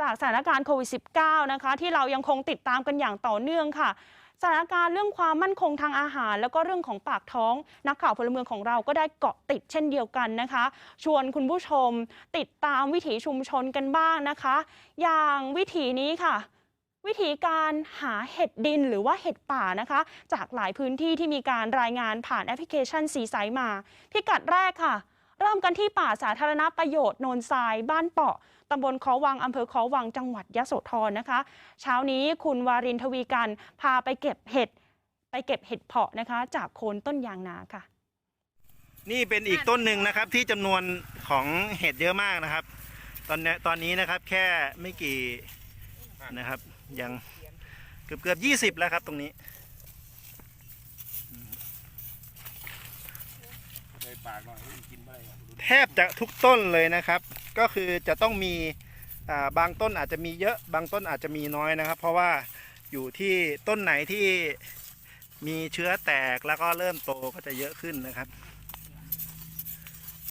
จากสถานการณ์โควิด -19 นะคะที่เรายังคงติดตามกันอย่างต่อเนื่องค่ะสถานการณ์เรื่องความมั่นคงทางอาหาร แล้วก็เรื่องของปากท้อง นักข่าวพลเมืองของเราก็ได้เกาะติดเช่นเดียวกันนะคะ ชวนคุณผู้ชมติดตามวิถีชุมชนกันบ้างนะคะ อย่างวิถีนี้ค่ะ วิธีการหาเห็ดดินหรือว่าเห็ดป่านะคะ จากหลายพื้นที่ที่มีการรายงานผ่านแอปพลิเคชันสีไซมา พิกัดแรกค่ะ เริ่มกันที่ป่าสาธารณประโยชน์โนนทรายบ้านเปาะตำบลขอวังอำเภอขอวังจังหวัดยะโสธรนะคะ เช้านี้คุณวารินทวีกันพาไปเก็บเห็ดไปเก็บเห็ดเพาะนะคะ จากโคนต้นยางนาค่ะ นี่เป็นอีกต้นหนึ่งนะครับที่จำนวนของเห็ดเยอะมากนะครับ ตอนนี้ตอนนี้นะครับแค่ไม่กี่นะครับ ยังเกือบเกือบยี่สิบแล้วครับตรงนี้ ใส่ ปากหน่อยให้มันกินไปแทบจะทุกต้นเลยนะครับ ก็คือจะต้องมีบางต้นอาจจะมีเยอะ บางต้นอาจจะมีน้อยนะครับ เพราะว่าอยู่ที่ต้นไหนที่มีเชื้อแตกแล้วก็เริ่มโตก็จะเยอะขึ้นนะครับ